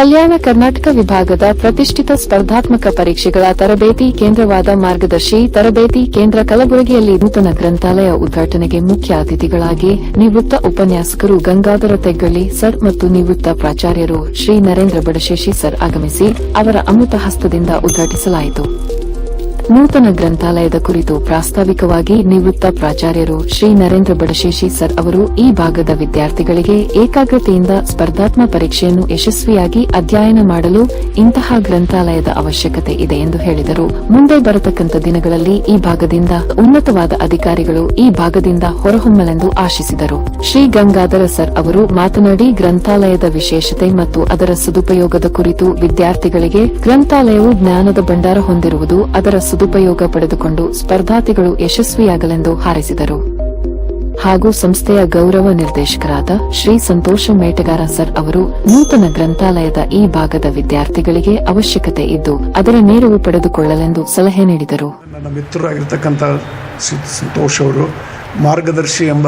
ಕಲ್ಯಾಣ ಕರ್ನಾಟಕ ವಿಭಾಗದ ಪ್ರತಿಷ್ಠಿತ ಸ್ಪರ್ಧಾತ್ಮಕ ಪರೀಕ್ಷೆಗಳ ತರಬೇತಿ ಕೇಂದ್ರವಾದ ಮಾರ್ಗದರ್ಶಿ ತರಬೇತಿ ಕೇಂದ್ರ ಕಲಬುರಗಿಯಲ್ಲಿ ನೂತನ ಗ್ರಂಥಾಲಯ ಉದ್ಘಾಟನೆಗೆ ಮುಖ್ಯ ಅತಿಥಿಗಳಾಗಿ ನಿವೃತ್ತ ಉಪನ್ಯಾಸಕರು ಗಂಗಾಧರ ತೆಗ್ಗಳ್ಳಿ ಸರ್ ಮತ್ತು ನಿವೃತ್ತ ಪ್ರಾಚಾರ್ಯರು ಶ್ರೀ ನರೇಂದ್ರ ಬಡಶೇಷಿ ಸರ್ ಆಗಮಿಸಿ ಅವರ ಅಮೃತ ಹಸ್ತದಿಂದ ಉದ್ಘಾಟಿಸಲಾಯಿತು. ನೂತನ ಗ್ರಂಥಾಲಯದ ಕುರಿತು ಪ್ರಾಸ್ತಾವಿಕವಾಗಿ ನಿವೃತ್ತ ಪ್ರಾಚಾರ್ಯರು ಶ್ರೀ ನರೇಂದ್ರ ಬಡಶೇಷಿ ಸರ್ ಅವರು ಈ ಭಾಗದ ವಿದ್ಯಾರ್ಥಿಗಳಿಗೆ ಏಕಾಗ್ರತೆಯಿಂದ ಸ್ಪರ್ಧಾತ್ಮಕ ಪರೀಕ್ಷೆಯನ್ನು ಯಶಸ್ವಿಯಾಗಿ ಅಧ್ಯಯನ ಮಾಡಲು ಇಂತಹ ಗ್ರಂಥಾಲಯದ ಅವಶ್ಯಕತೆ ಇದೆ ಎಂದು ಹೇಳಿದರು. ಮುಂದೆ ಬರತಕ್ಕಂಥ ದಿನಗಳಲ್ಲಿ ಈ ಭಾಗದಿಂದ ಉನ್ನತವಾದ ಅಧಿಕಾರಿಗಳು ಈ ಭಾಗದಿಂದ ಹೊರಹೊಮ್ಮಲೆಂದು ಆಶಿಸಿದರು. ಶ್ರೀ ಗಂಗಾಧರ ಸರ್ ಅವರು ಮಾತನಾಡಿ, ಗ್ರಂಥಾಲಯದ ವಿಶೇಷತೆ ಮತ್ತು ಅದರ ಸದುಪಯೋಗದ ಕುರಿತು ವಿದ್ಯಾರ್ಥಿಗಳಿಗೆ ಗ್ರಂಥಾಲಯವು ಜ್ಞಾನದ ಭಂಡಾರ ಹೊಂದಿರುವುದು, ಅದರ ಸದುಪಯೋಗ ಪಡೆದುಕೊಂಡು ಸ್ಪರ್ಧಾರ್ಥಿಗಳು ಯಶಸ್ವಿಯಾಗಲೆಂದು ಹಾರೈಸಿದರು. ಹಾಗೂ ಸಂಸ್ಥೆಯ ಗೌರವ ನಿರ್ದೇಶಕರಾದ ಶ್ರೀ ಸಂತೋಷ ಮೇಟಗಾರ ಸರ್ ಅವರು ನೂತನ ಗ್ರಂಥಾಲಯದ ಈ ಭಾಗದ ವಿದ್ಯಾರ್ಥಿಗಳಿಗೆ ಅವಶ್ಯಕತೆ ಇದ್ದು, ಅದರ ನೆರವು ಪಡೆದುಕೊಳ್ಳಲೆಂದು ಸಲಹೆ ನೀಡಿದರು. ನನ್ನ ಮಿತ್ರರಾಗಿರ್ತಕ್ಕಂಥ ಸಂತೋಷ್ ಅವರು ಮಾರ್ಗದರ್ಶಿ ಎಂಬ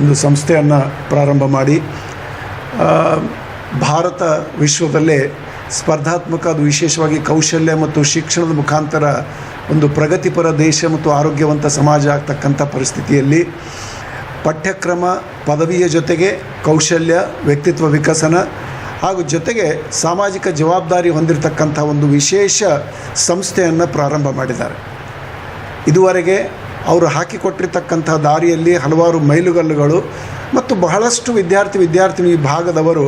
ಒಂದು ಸಂಸ್ಥೆಯನ್ನು ಪ್ರಾರಂಭ ಮಾಡಿ ಭಾರತ ವಿಶ್ವದಲ್ಲೇ ಸ್ಪರ್ಧಾತ್ಮಕ, ಅದು ವಿಶೇಷವಾಗಿ ಕೌಶಲ್ಯ ಮತ್ತು ಶಿಕ್ಷಣದ ಮುಖಾಂತರ ಒಂದು ಪ್ರಗತಿಪರ ದೇಶ ಮತ್ತು ಆರೋಗ್ಯವಂತ ಸಮಾಜ ಆಗ್ತಕ್ಕಂಥ ಪರಿಸ್ಥಿತಿಯಲ್ಲಿ ಪಠ್ಯಕ್ರಮ, ಪದವಿಯ ಜೊತೆಗೆ ಕೌಶಲ್ಯ, ವ್ಯಕ್ತಿತ್ವ ವಿಕಸನ ಹಾಗೂ ಜೊತೆಗೆ ಸಾಮಾಜಿಕ ಜವಾಬ್ದಾರಿ ಹೊಂದಿರತಕ್ಕಂಥ ಒಂದು ವಿಶೇಷ ಸಂಸ್ಥೆಯನ್ನು ಪ್ರಾರಂಭ ಮಾಡಿದ್ದಾರೆ. ಇದುವರೆಗೆ ಅವರು ಹಾಕಿಕೊಟ್ಟಿರ್ತಕ್ಕಂಥ ದಾರಿಯಲ್ಲಿ ಹಲವಾರು ಮೈಲುಗಲ್ಲುಗಳು ಮತ್ತು ಬಹಳಷ್ಟು ವಿದ್ಯಾರ್ಥಿ ವಿದ್ಯಾರ್ಥಿನಿ ವಿಭಾಗದವರು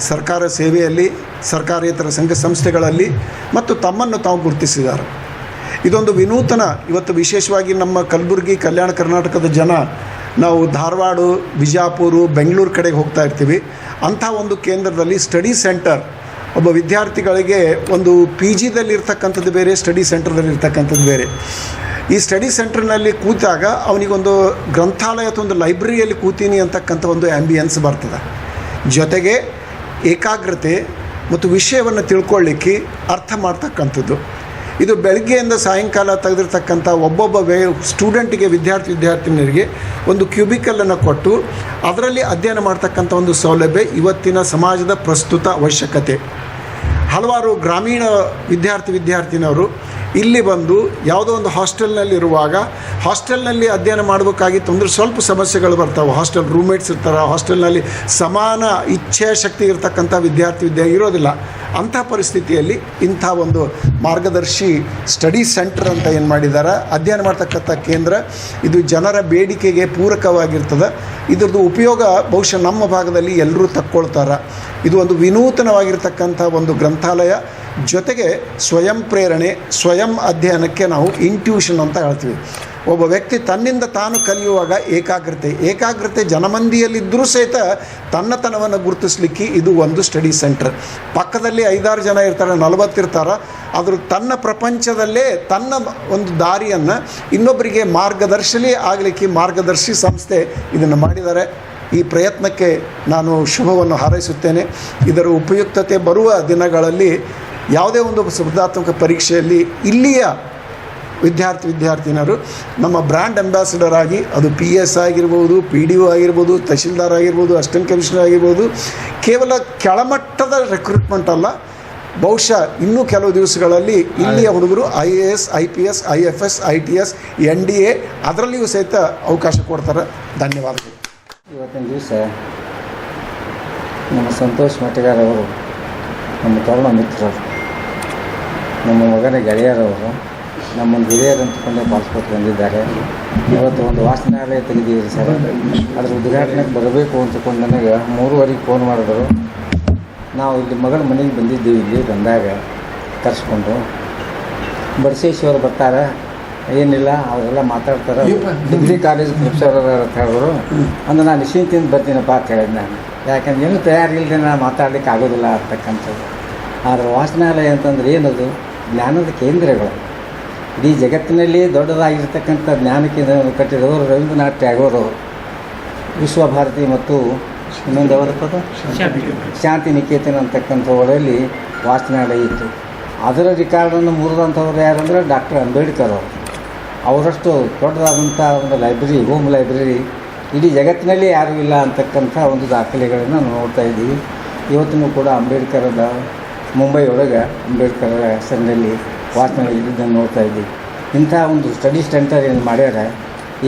ಸರ್ಕಾರ ಸೇವೆಯಲ್ಲಿ, ಸರ್ಕಾರೇತರ ಸಂಘ ಸಂಸ್ಥೆಗಳಲ್ಲಿ ಮತ್ತು ತಮ್ಮನ್ನು ತಾವು ಗುರುತಿಸಿದ್ದಾರೆ. ಇದೊಂದು ವಿನೂತನ, ಇವತ್ತು ವಿಶೇಷವಾಗಿ ನಮ್ಮ ಕಲಬುರಗಿ ಕಲ್ಯಾಣ ಕರ್ನಾಟಕದ ಜನ, ನಾವು ಧಾರವಾಡ, ಬಿಜಾಪುರ, ಬೆಂಗಳೂರು ಕಡೆಗೆ ಹೋಗ್ತಾ ಇರ್ತೀವಿ. ಅಂಥ ಒಂದು ಕೇಂದ್ರದಲ್ಲಿ ಸ್ಟಡಿ ಸೆಂಟರ್, ಒಬ್ಬ ವಿದ್ಯಾರ್ಥಿಗಳಿಗೆ ಒಂದು ಪಿ ಜಿದಲ್ಲಿ ಇರ್ತಕ್ಕಂಥದ್ದು ಬೇರೆ, ಸ್ಟಡಿ ಸೆಂಟರ್ದಲ್ಲಿ ಇರ್ತಕ್ಕಂಥದ್ದು ಬೇರೆ. ಈ ಸ್ಟಡಿ ಸೆಂಟರ್ನಲ್ಲಿ ಕೂತಾಗ ಅವನಿಗೊಂದು ಗ್ರಂಥಾಲಯ ಅಥವಾ ಒಂದು ಲೈಬ್ರರಿಯಲ್ಲಿ ಕೂತೀನಿ ಅಂತಕ್ಕಂಥ ಒಂದು ಆ್ಯಂಬಿಯನ್ಸ್ ಬರ್ತದೆ. ಜೊತೆಗೆ ಏಕಾಗ್ರತೆ ಮತ್ತು ವಿಷಯವನ್ನು ತಿಳ್ಕೊಳ್ಳಿಕ್ಕೆ ಅರ್ಥ ಮಾಡ್ತಕ್ಕಂಥದ್ದು. ಇದು ಬೆಳಗ್ಗೆಯಿಂದ ಸಾಯಂಕಾಲ ತೆಗೆದಿರ್ತಕ್ಕಂಥ ಒಬ್ಬೊಬ್ಬ ವೇ ಸ್ಟೂಡೆಂಟಿಗೆ ವಿದ್ಯಾರ್ಥಿ ವಿದ್ಯಾರ್ಥಿನಿಯರಿಗೆ ಒಂದು ಕ್ಯೂಬಿಕಲನ್ನು ಕೊಟ್ಟು ಅದರಲ್ಲಿ ಅಧ್ಯಯನ ಮಾಡ್ತಕ್ಕಂಥ ಒಂದು ಸೌಲಭ್ಯ ಇವತ್ತಿನ ಸಮಾಜದ ಪ್ರಸ್ತುತ ಅವಶ್ಯಕತೆ. ಹಲವಾರು ಗ್ರಾಮೀಣ ವಿದ್ಯಾರ್ಥಿ ವಿದ್ಯಾರ್ಥಿನಿಯರು ಇಲ್ಲಿ ಬಂದು ಯಾವುದೋ ಒಂದು ಹಾಸ್ಟೆಲ್ನಲ್ಲಿರುವಾಗ ಹಾಸ್ಟೆಲ್ನಲ್ಲಿ ಅಧ್ಯಯನ ಮಾಡಬೇಕಾಗಿತ್ತು ಅಂದರೆ ಸ್ವಲ್ಪ ಸಮಸ್ಯೆಗಳು ಬರ್ತಾವೆ. ಹಾಸ್ಟೆಲ್ ರೂಮ್ಮೇಟ್ಸ್ ಇರ್ತಾರೆ, ಹಾಸ್ಟೆಲ್ನಲ್ಲಿ ಸಮಾನ ಇಚ್ಛಾಶಕ್ತಿ ಇರತಕ್ಕಂಥ ವಿದ್ಯಾರ್ಥಿ ವಿದ್ಯೆ ಇರೋದಿಲ್ಲ. ಅಂಥ ಪರಿಸ್ಥಿತಿಯಲ್ಲಿ ಇಂಥ ಒಂದು ಮಾರ್ಗದರ್ಶಿ ಸ್ಟಡಿ ಸೆಂಟರ್ ಅಂತ ಏನು ಮಾಡಿದ್ದಾರೆ ಅಧ್ಯಯನ ಮಾಡ್ತಕ್ಕಂಥ ಕೇಂದ್ರ, ಇದು ಜನರ ಬೇಡಿಕೆಗೆ ಪೂರಕವಾಗಿರ್ತದೆ. ಇದ್ರದ್ದು ಉಪಯೋಗ ಬಹುಶಃ ನಮ್ಮ ಭಾಗದಲ್ಲಿ ಎಲ್ಲರೂ ತಕ್ಕೊಳ್ತಾರೆ. ಇದು ಒಂದು ವಿನೂತನವಾಗಿರ್ತಕ್ಕಂಥ ಒಂದು ಗ್ರಂಥಾಲಯ. ಜೊತೆಗೆ ಸ್ವಯಂ ಪ್ರೇರಣೆ, ಸ್ವಯಂ ಅಧ್ಯಯನಕ್ಕೆ ನಾವು ಇಂಟ್ಯೂಷನ್ ಅಂತ ಹೇಳ್ತೀವಿ. ಒಬ್ಬ ವ್ಯಕ್ತಿ ತನ್ನಿಂದ ತಾನು ಕಲಿಯುವಾಗ ಏಕಾಗ್ರತೆ ಏಕಾಗ್ರತೆ ಜನಮಂದಿಯಲ್ಲಿದ್ದರೂ ಸಹಿತ ತನ್ನತನವನ್ನು ಗುರುತಿಸ್ಲಿಕ್ಕೆ ಇದು ಒಂದು ಸ್ಟಡಿ ಸೆಂಟರ್ ಪಕ್ಕದಲ್ಲಿ ಐದಾರು ಜನ ಇರ್ತಾರೆ ನಲವತ್ತಿರ್ತಾರೆ ಆದರೂ ತನ್ನ ಪ್ರಪಂಚದಲ್ಲೇ ತನ್ನ ಒಂದು ದಾರಿಯನ್ನು ಇನ್ನೊಬ್ಬರಿಗೆ ಮಾರ್ಗದರ್ಶಲಿ ಆಗಲಿಕ್ಕೆ ಮಾರ್ಗದರ್ಶಿ ಸಂಸ್ಥೆ ಇದನ್ನು ಮಾಡಿದ್ದಾರೆ. ಈ ಪ್ರಯತ್ನಕ್ಕೆ ನಾನು ಶುಭವನ್ನು ಹಾರೈಸುತ್ತೇನೆ. ಇದರ ಉಪಯುಕ್ತತೆ ಬರುವ ದಿನಗಳಲ್ಲಿ ಯಾವುದೇ ಒಂದು ಸ್ಪರ್ಧಾತ್ಮಕ ಪರೀಕ್ಷೆಯಲ್ಲಿ ಇಲ್ಲಿಯ ವಿದ್ಯಾರ್ಥಿ ವಿದ್ಯಾರ್ಥಿನಿಯರು ನಮ್ಮ ಬ್ರ್ಯಾಂಡ್ ಅಂಬಾಸಿಡರ್ ಆಗಿ ಅದು ಪಿ ಎಸ್ ಆಗಿರ್ಬೋದು ಪಿ ಡಿ ಒ ಆಗಿರ್ಬೋದು, ತಹಶೀಲ್ದಾರ್ ಆಗಿರ್ಬೋದು, ಅಸಿಸ್ಟೆಂಟ್ ಕಮಿಷನರ್ ಆಗಿರ್ಬೋದು, ಕೇವಲ ಕೆಳಮಟ್ಟದ ರೆಕ್ರೂಟ್ಮೆಂಟ್ ಅಲ್ಲ, ಬಹುಶಃ ಇನ್ನೂ ಕೆಲವು ದಿವಸಗಳಲ್ಲಿ ಇಲ್ಲಿಯ ಹುಡುಗರು I A S I P S I F S I T S N D A ಅದರಲ್ಲಿಯೂ ಸಹಿತ ಅವಕಾಶ ಕೊಡ್ತಾರೆ. ಧನ್ಯವಾದಗಳು. ಇವತ್ತಿನ ದಿವಸ ನಮ್ಮ ಸಂತೋಷ್ ಮಟ್ಟಿಗಾರ್ ಅವರು ನಮ್ಮ ತರುಣ ಮಿತ್ರರು. ನಮ್ಮ ಮಗನ ಗೆಳೆಯರವರು, ನಮ್ಮನ್ನು ಹಿರಿಯರು ಅಂತಕೊಂಡೇ ಪಾಲಿಸ್ಕೊಟ್ಟು ಬಂದಿದ್ದಾರೆ ಇವತ್ತು ಒಂದು ವಾಸನಾಲಯ ತೆಗೆದಿದ್ದೀರಿ ಸರ್. ಅದ್ರ ಉದ್ಘಾಟನೆಗೆ ಬರಬೇಕು ಅಂತಕೊಂಡು ನನಗೆ ಮೂರುವರೆಗೆ ಫೋನ್ ಮಾಡಿದ್ರು. ನಾವು ಇಲ್ಲಿ ಮಗನ ಮನೆಗೆ ಬಂದಿದ್ದೀವಿ ಇಲ್ಲಿ ಬಂದಾಗ ಕರೆಸ್ಕೊಂಡು ಬಡಸೇಶ್ವರು ಬರ್ತಾರೆ. ಏನಿಲ್ಲ, ಅವರೆಲ್ಲ ಮಾತಾಡ್ತಾರೆ. ಡಿಗ್ರಿ ಕಾಲೇಜ್ ಪ್ರೊಫೆಸರ್ ಅಂತ ಹೇಳಿದ್ರು. ಅಂದ್ರೆ ನಾನು ನಿಶ್ಚಿಂತಿಂದ ಬರ್ತೀನಪ್ಪ ಅಂತ ನಾನು. ಯಾಕಂದ್ರೆ ಏನು ತಯಾರಿಲ್ಲದೆ ನಾನು ಮಾತಾಡಲಿಕ್ಕೆ ಆಗೋದಿಲ್ಲ ಅಂತಕ್ಕಂಥದ್ದು. ಆದರೆ ವಾಸನಾಲಯ ಅಂತಂದ್ರೆ ಏನದು? ಜ್ಞಾನದ ಕೇಂದ್ರಗಳು. ಇಡೀ ಜಗತ್ತಿನಲ್ಲಿ ದೊಡ್ಡದಾಗಿರ್ತಕ್ಕಂಥ ಜ್ಞಾನ ಕೇಂದ್ರವನ್ನು ಕಟ್ಟಿದವರು ರವೀಂದ್ರನಾಥ್ ಟ್ಯಾಗೋರ್ ಅವರು. ವಿಶ್ವಭಾರತಿ ಮತ್ತು ಇನ್ನೊಂದು ಯಾವ್ದಪ್ಪದು ಶಾಂತಿ ನಿಕೇತನ ಅಂತಕ್ಕಂಥವುಗಳಲ್ಲಿ ವಾಚನಾಲಯ ಇತ್ತು. ಅದರ ರಿಕಾರ್ಡನ್ನು ಮುರಿದಂಥವ್ರು ಯಾರಂದರೆ ಡಾಕ್ಟರ್ ಅಂಬೇಡ್ಕರ್ ಅವರು. ಅವರಷ್ಟು ದೊಡ್ಡದಾದಂಥ ಒಂದು ಲೈಬ್ರರಿ ಹೋಮ್ ಲೈಬ್ರರಿ ಇಡೀ ಜಗತ್ತಿನಲ್ಲಿ ಯಾರೂ ಇಲ್ಲ ಅಂತಕ್ಕಂಥ ಒಂದು ದಾಖಲೆಗಳನ್ನು ನೋಡ್ತಾ ಇದ್ದೀವಿ. ಇವತ್ತಿನೂ ಕೂಡ ಅಂಬೇಡ್ಕರದ ಮುಂಬೈ ಒಳಗೆ ಅಂಬೇಡ್ಕರ್ ಹೆಸರಿನಲ್ಲಿ ವಾಚನ ಇದ್ದಿದ್ದನ್ನು ನೋಡ್ತಾ ಇದ್ದೀವಿ ಇಂಥ ಒಂದು ಸ್ಟಡಿ ಸೆಂಟರ್ ಏನು ಮಾಡ್ಯಾರ,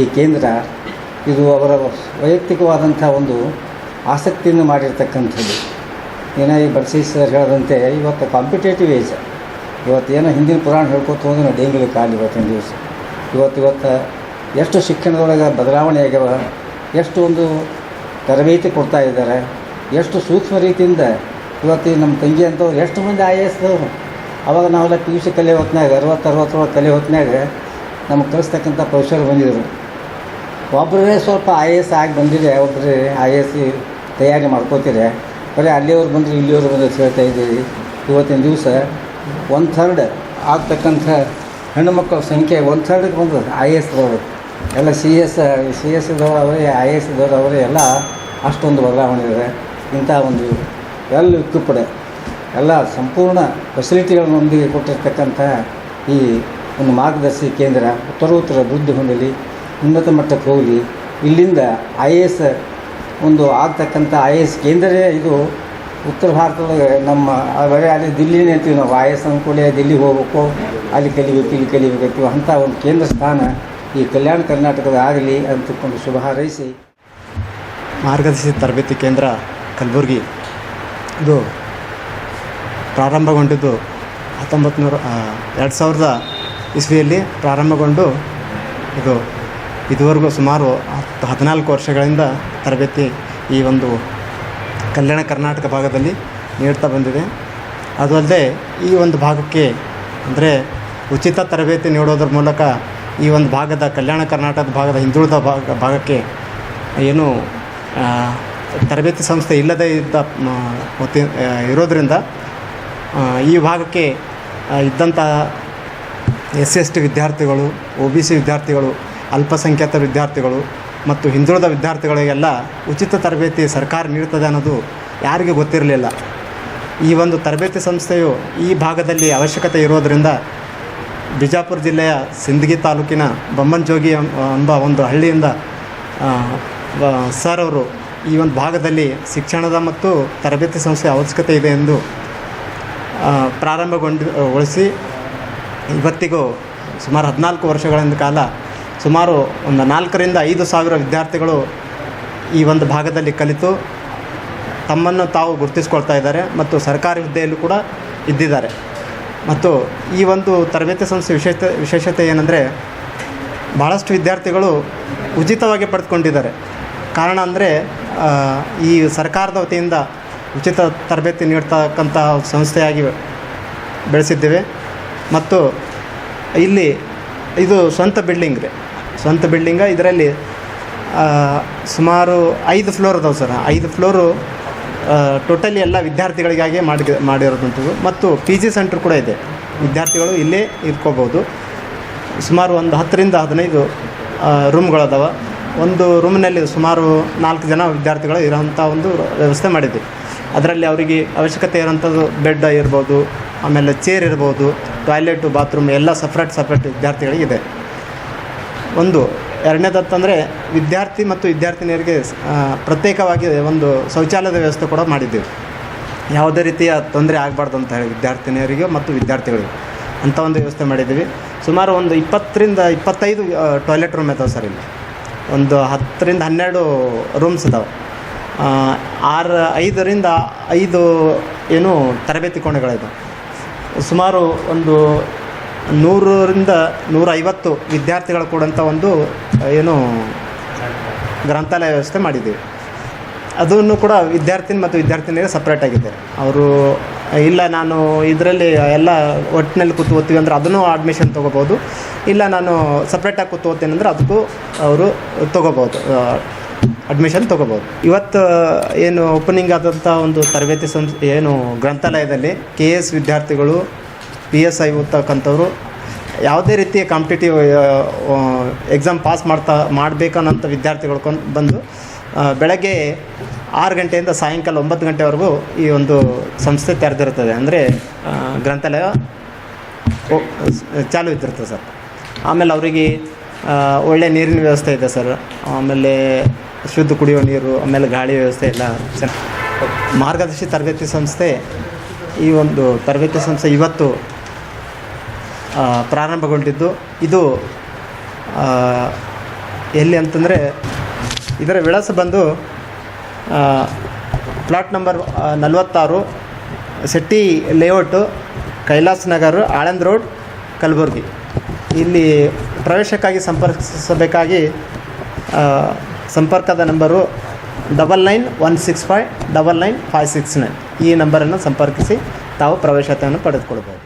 ಈ ಕೇಂದ್ರ ಇದು ಅವರ ವೈಯಕ್ತಿಕವಾದಂಥ ಒಂದು ಆಸಕ್ತಿಯನ್ನು ಮಾಡಿರ್ತಕ್ಕಂಥದ್ದು. ಏನೋ ಈ ಬಡ್ಸಿ ಸರ್ ಹೇಳದಂತೆ, ಇವತ್ತು ಕಾಂಪಿಟೇಟಿವ್ ಏಜ್ ಇವತ್ತು ಏನೋ ಹಿಂದಿನ ಪುರಾಣ ಹೇಳ್ಕೊತ ಹೋದ್ರೆ ನಡೆಯಂಗಿಲ್ಲ ಕಾಲು ಇವತ್ತಿನ ದಿವಸ. ಇವತ್ತು ಇವತ್ತು ಎಷ್ಟು ಶಿಕ್ಷಣದೊಳಗೆ ಬದಲಾವಣೆ ಆಗ್ಯಾವ, ಎಷ್ಟು ಒಂದು ತರಬೇತಿ ಕೊಡ್ತಾ ಇದ್ದಾರೆ, ಎಷ್ಟು ಸೂಕ್ಷ್ಮ ರೀತಿಯಿಂದ ಇವತ್ತು ನಮ್ಮ ತಂಗಿ ಅಂತವ್ರು ಎಷ್ಟು ಮಂದಿ ಐ ಎ ಎಸ್ ಅವಾಗ ನಾವೆಲ್ಲ ಪಿ ಯು ಸಿ ಕಲಿಯೋ ಹೊತ್ತಿನಾಗ ಅರವತ್ತು ಅರವತ್ತರೊಳಗೆ ಕಲಿಯೋ ಹೊತ್ತಿನಾಗ ನಮಗೆ ಕಲಿಸ್ತಕ್ಕಂಥ ಪ್ರೊಫೆಸರ್ ಬಂದಿದ್ದರು. ಒಬ್ಬರೇ ಸ್ವಲ್ಪ ಐ ಎ ಎಸ್ ಆಗಿ ಬಂದಿದೆ ಒಬ್ಬರೇ ಐ ಎ ಎಸ್ ತಯಾರಿ ಮಾಡ್ಕೋತೀರಿ ಬರೀ ಅಲ್ಲಿಯವ್ರು ಬಂದರು, ಇಲ್ಲಿಯವ್ರು ಬಂದರು ಹೇಳ್ತಾ ಇದ್ದೀವಿ. ಇವತ್ತಿನ ದಿವಸ ಒನ್ ಥರ್ಡ್ ಆಗ್ತಕ್ಕಂಥ ಹೆಣ್ಣು ಮಕ್ಕಳ ಸಂಖ್ಯೆ ಒನ್ ಥರ್ಡ್ಗೆ ಬಂದರು ಐ ಎ ಎಸ್ದವರು ಎಲ್ಲ ಸಿ ಎಸ್ ಸಿ ಎಸ್ ಇದ್ದವ್ರು ಅವರೇ ಐ ಎ ಎಸ್ ಇದ್ದವ್ರು ಅವರೇ ಎಲ್ಲ ಅಷ್ಟೊಂದು ಬದಲಾವಣೆ ಇದೆ. ಇಂಥ ಒಂದು ವೆಲ್ ಇಕ್ವಿಪ್ಡ್ ಎಲ್ಲ ಸಂಪೂರ್ಣ ಫೆಸಿಲಿಟಿಗಳನ್ನೊಂದಿಗೆ ಕೊಟ್ಟಿರ್ತಕ್ಕಂಥ ಈ ಒಂದು ಮಾರ್ಗದರ್ಶಿ ಕೇಂದ್ರ ಉತ್ತರೋತ್ತರ ಅಭಿವೃದ್ಧಿ ಹೊಂದಲಿ, ಉನ್ನತ ಮಟ್ಟಕ್ಕೆ ಹೋಗಲಿ, ಇಲ್ಲಿಂದ ಐ ಎ ಎಸ್ ಒಂದು ಆಗ್ತಕ್ಕಂಥ ಐ ಎ ಎಸ್ ಕೇಂದ್ರವೇ ಇದು ಉತ್ತರ ಭಾರತದ ನಮ್ಮ ಬರೀ ಅಲ್ಲಿ ದಿಲ್ಲಿನೇ ಅಂತೀವಿ ನಾವು ಐ ಎಸ್ ಅಂದ್ಕೊಳ್ಳಿ ದಿಲ್ಲಿಗೆ ಹೋಗ್ಬೇಕು, ಅಲ್ಲಿ ಕಲಿಬೇಕು, ಇಲ್ಲಿ ಕಲಿಬೇಕು ಅಂಥ ಒಂದು ಕೇಂದ್ರ ಸ್ಥಾನ ಈ ಕಲ್ಯಾಣ ಕರ್ನಾಟಕದ ಆಗಲಿ ಅಂತಕೊಂಡು ಶುಭ ಹಾರೈಸಿ. ಮಾರ್ಗದರ್ಶಿ ತರಬೇತಿ ಕೇಂದ್ರ ಕಲಬುರಗಿ. ಇದು ಪ್ರಾರಂಭಗೊಂಡಿದ್ದು ಹತ್ತೊಂಬತ್ತುನೂರ ಎರಡು ಸಾವಿರದ ಇಸ್ವಿಯಲ್ಲಿ ಪ್ರಾರಂಭಗೊಂಡು ಇದು ಇದುವರೆಗೂ ಸುಮಾರು ಹತ್ತು, ಹದಿನಾಲ್ಕು ವರ್ಷಗಳಿಂದ ತರಬೇತಿ ಈ ಒಂದು ಕಲ್ಯಾಣ ಕರ್ನಾಟಕ ಭಾಗದಲ್ಲಿ ನೀಡ್ತಾ ಬಂದಿದೆ. ಅದು ಅಲ್ಲದೆ ಈ ಒಂದು ಭಾಗಕ್ಕೆ ಅಂದರೆ ಉಚಿತ ತರಬೇತಿ ನೀಡೋದ್ರ ಮೂಲಕ ಈ ಒಂದು ಭಾಗದ ಕಲ್ಯಾಣ ಕರ್ನಾಟಕದ ಭಾಗದ ಹಿಂದುಳಿದ ಭಾಗ, ಭಾಗಕ್ಕೆ ಏನು ತರಬೇತಿ ಸಂಸ್ಥೆ ಇಲ್ಲದೇ ಇದ್ದ ಇರೋದರಿಂದ ಈ ಭಾಗಕ್ಕೆ ಇದ್ದಂಥ ಎಸ್ ಎಸ್ ಟಿ ವಿದ್ಯಾರ್ಥಿಗಳು, ಒ ಬಿ ಸಿ ವಿದ್ಯಾರ್ಥಿಗಳು, ಅಲ್ಪಸಂಖ್ಯಾತ ವಿದ್ಯಾರ್ಥಿಗಳು ಮತ್ತು ಹಿಂದುಳಿದ ವಿದ್ಯಾರ್ಥಿಗಳಿಗೆಲ್ಲ ಉಚಿತ ತರಬೇತಿ ಸರ್ಕಾರ ನೀಡ್ತದೆ ಅನ್ನೋದು ಯಾರಿಗೂ ಗೊತ್ತಿರಲಿಲ್ಲ. ಈ ಒಂದು ತರಬೇತಿ ಸಂಸ್ಥೆಯು ಈ ಭಾಗದಲ್ಲಿ ಅವಶ್ಯಕತೆ ಇರೋದರಿಂದ ಬಿಜಾಪುರ ಜಿಲ್ಲೆಯ ಸಿಂದಗಿ ತಾಲೂಕಿನ ಬೊಮ್ಮನಜೋಗಿ ಜೋಗಿ ಎಂಬ ಒಂದು ಹಳ್ಳಿಯಿಂದ ಸರ್ ಅವರು ಈ ಒಂದು ಭಾಗದಲ್ಲಿ ಶಿಕ್ಷಣದ ಮತ್ತು ತರಬೇತಿ ಸಂಸ್ಥೆ ಅವಶ್ಯಕತೆ ಇದೆ ಎಂದು ಪ್ರಾರಂಭಗೊಂಡು ಗೊಳಿಸಿ ಇವತ್ತಿಗೂ ಸುಮಾರು ಹದಿನಾಲ್ಕು ವರ್ಷಗಳಿಂದ ಕಾಲ ಸುಮಾರು ಒಂದು ನಾಲ್ಕರಿಂದ ಐದು ಸಾವಿರ ವಿದ್ಯಾರ್ಥಿಗಳು ಈ ಒಂದು ಭಾಗದಲ್ಲಿ ಕಲಿತು ತಮ್ಮನ್ನು ತಾವು ಗುರುತಿಸ್ಕೊಳ್ತಾ ಇದ್ದಾರೆ ಮತ್ತು ಸರ್ಕಾರಿ ಹುದ್ದೆಯಲ್ಲೂ ಕೂಡ ಇದ್ದಿದ್ದಾರೆ. ಮತ್ತು ಈ ಒಂದು ತರಬೇತಿ ಸಂಸ್ಥೆ ವಿಶೇಷತೆ ವಿಶೇಷತೆ ಏನಂದರೆ ಭಾಳಷ್ಟು ವಿದ್ಯಾರ್ಥಿಗಳು ಉಚಿತವಾಗಿ ಪಡೆದುಕೊಂಡಿದ್ದಾರೆ. ಕಾರಣ ಅಂದರೆ ಈ ಸರ್ಕಾರದ ವತಿಯಿಂದ ಉಚಿತ ತರಬೇತಿ ನೀಡ್ತಕ್ಕಂತಹ ಸಂಸ್ಥೆಯಾಗಿ ಬೆಳೆಸಿದ್ದೇವೆ. ಮತ್ತು ಇಲ್ಲಿ ಇದು ಸ್ವಂತ ಬಿಲ್ಡಿಂಗ್ ರೀ. ಸ್ವಂತ ಬಿಲ್ಡಿಂಗ ಇದರಲ್ಲಿ ಸುಮಾರು ಐದು ಫ್ಲೋರ್ ಅದಾವೆ ಸರ್. ಐದು ಫ್ಲೋರು ಟೋಟಲಿ ಎಲ್ಲ ವಿದ್ಯಾರ್ಥಿಗಳಿಗಾಗಿ ಮಾಡಿ ಮಾಡಿರೋದಂಥದ್ದು. ಮತ್ತು ಪಿ ಜಿ ಸೆಂಟ್ರ್ ಕೂಡ ಇದೆ. ವಿದ್ಯಾರ್ಥಿಗಳು ಇಲ್ಲೇ ಇರ್ಕೋಬೋದು ಸುಮಾರು ಒಂದು ಹತ್ತರಿಂದ ಹದಿನೈದು ರೂಮ್ಗಳದಾವ ಒಂದು ರೂಮಿನಲ್ಲಿ ಸುಮಾರು ನಾಲ್ಕು ಜನ ವಿದ್ಯಾರ್ಥಿಗಳು ಇರೋಂಥ ಒಂದು ವ್ಯವಸ್ಥೆ ಮಾಡಿದ್ವಿ. ಅದರಲ್ಲಿ ಅವರಿಗೆ ಅವಶ್ಯಕತೆ ಇರೋಂಥದ್ದು ಬೆಡ್ ಇರ್ಬೋದು, ಆಮೇಲೆ ಚೇರ್ ಇರ್ಬೋದು, ಟಾಯ್ಲೆಟು, ಬಾತ್ರೂಮ್ ಎಲ್ಲ ಸಪ್ರೇಟ್ ಸಪ್ರೇಟ್ ವಿದ್ಯಾರ್ಥಿಗಳಿಗಿದೆ ಒಂದು ಎರಡನೇದತ್ತಂದರೆ ವಿದ್ಯಾರ್ಥಿ ಮತ್ತು ವಿದ್ಯಾರ್ಥಿನಿಯರಿಗೆ ಪ್ರತ್ಯೇಕವಾಗಿ ಒಂದು ಶೌಚಾಲಯದ ವ್ಯವಸ್ಥೆ ಕೂಡ ಮಾಡಿದ್ದೀವಿ ಯಾವುದೇ ರೀತಿಯ ತೊಂದರೆ ಆಗಬಾರ್ದು ಅಂತ ಹೇಳಿ ವಿದ್ಯಾರ್ಥಿನಿಯರಿಗೆ ಮತ್ತು ವಿದ್ಯಾರ್ಥಿಗಳಿಗೆ ಅಂಥ ಒಂದು ವ್ಯವಸ್ಥೆ ಮಾಡಿದ್ದೀವಿ ಸುಮಾರು ಒಂದು ಇಪ್ಪತ್ತರಿಂದ ಇಪ್ಪತ್ತೈದು ಟಾಯ್ಲೆಟ್ ರೂಮ್ ಇದಾವೆ ಸರ್ ಇಲ್ಲಿ. ಒಂದು ಹತ್ತರಿಂದ ಹನ್ನೆರಡು ರೂಮ್ಸ್ ಇದಾವೆ. ಆರು, ಐದರಿಂದ ಐದು ಏನು ತರಬೇತಿ ಕೋಣೆಗಳಿದಾವೆ. ಸುಮಾರು ಒಂದು ನೂರರಿಂದ ನೂರೈವತ್ತು ವಿದ್ಯಾರ್ಥಿಗಳು ಕೂಡಂಥ ಒಂದು, ಏನು ಗ್ರಂಥಾಲಯ ವ್ಯವಸ್ಥೆ ಮಾಡಿದ್ದೀವಿ. ಅದನ್ನು ಕೂಡ ವಿದ್ಯಾರ್ಥಿನಿ ಮತ್ತು ವಿದ್ಯಾರ್ಥಿನಿಯರಿಗೆ ಸಪ್ರೇಟ್ ಆಗಿದೆ ಅವರು ಇಲ್ಲ, ನಾನು ಇದರಲ್ಲಿ ಎಲ್ಲ ಒಟ್ಟಿನಲ್ಲಿ ಕೂತು ಓದ್ತೀವಿ ಅಂದರೆ ಅದನ್ನು ಅಡ್ಮಿಷನ್ ತೊಗೋಬೋದು. ಇಲ್ಲ, ನಾನು ಸಪ್ರೇಟಾಗಿ ಕೂತು ಓದ್ತೀನಿ ಅಂದರೆ ಅದಕ್ಕೂ ಅವರು ತೊಗೋಬೋದು ಅಡ್ಮಿಷನ್ ತೊಗೋಬೋದು. ಇವತ್ತು ಏನು ಓಪನಿಂಗ್ ಆದಂಥ ಒಂದು ತರಬೇತಿ ಸಂಸ್ಥೆ, ಏನು ಗ್ರಂಥಾಲಯದಲ್ಲಿ ಕೆ ಎಸ್ ವಿದ್ಯಾರ್ಥಿಗಳು ಪಿ ಎಸ್ ಐ ಓದ್ತಕ್ಕಂಥವ್ರು ಯಾವುದೇ ರೀತಿಯ ಕಾಂಪಿಟೇಟಿವ್ ಎಕ್ಸಾಮ್ ಪಾಸ್ ಮಾಡ್ತಾ, ಮಾಡಬೇಕನ್ನೋಂಥ ವಿದ್ಯಾರ್ಥಿಗಳು ಬಂದು ಬೆಳಗ್ಗೆ ಆರು ಗಂಟೆಯಿಂದ ಸಾಯಂಕಾಲ ಒಂಬತ್ತು ಗಂಟೆವರೆಗೂ ಈ ಒಂದು ಸಂಸ್ಥೆ ತೆರೆದಿರ್ತದೆ ಅಂದರೆ ಗ್ರಂಥಾಲಯ ಚಾಲು ಇದ್ದಿರ್ತದೆ ಸರ್. ಆಮೇಲೆ ಅವರಿಗೆ ಒಳ್ಳೆ ನೀರಿನ ವ್ಯವಸ್ಥೆ ಇದೆ ಸರ್. ಆಮೇಲೆ ಶುದ್ಧ ಕುಡಿಯೋ ನೀರು, ಆಮೇಲೆ ಗಾಳಿ ವ್ಯವಸ್ಥೆ ಎಲ್ಲ ಚೆನ್ನಾಗಿ ಮಾರ್ಗದರ್ಶಿ ತರಬೇತಿ ಸಂಸ್ಥೆ, ಈ ಒಂದು ತರಬೇತಿ ಸಂಸ್ಥೆ ಇವತ್ತು ಪ್ರಾರಂಭಗೊಂಡಿದ್ದು. ಇದು ಎಲ್ಲಿ ಅಂತಂದರೆ, ಇದರ ವಿಳಾಸ ಬಂದು ಪ್ಲಾಟ್ ನಂಬರ್ ನಲವತ್ತಾರು ಶೆಟ್ಟಿ ಲೇಔಟು, ಕೈಲಾಸ್ ನಗರ್, ಆಳಂದ್ ರೋಡ್, ಕಲಬುರ್ಗಿ. ಇಲ್ಲಿ ಪ್ರವೇಶಕ್ಕಾಗಿ ಸಂಪರ್ಕಿಸಬೇಕಾಗಿ ಸಂಪರ್ಕದ number double nine one six five double nine five six nine. ಈ ನಂಬರನ್ನು ಸಂಪರ್ಕಿಸಿ ತಾವು ಪ್ರವೇಶತೆಯನ್ನು ಪಡೆದುಕೊಳ್ಬೋದು.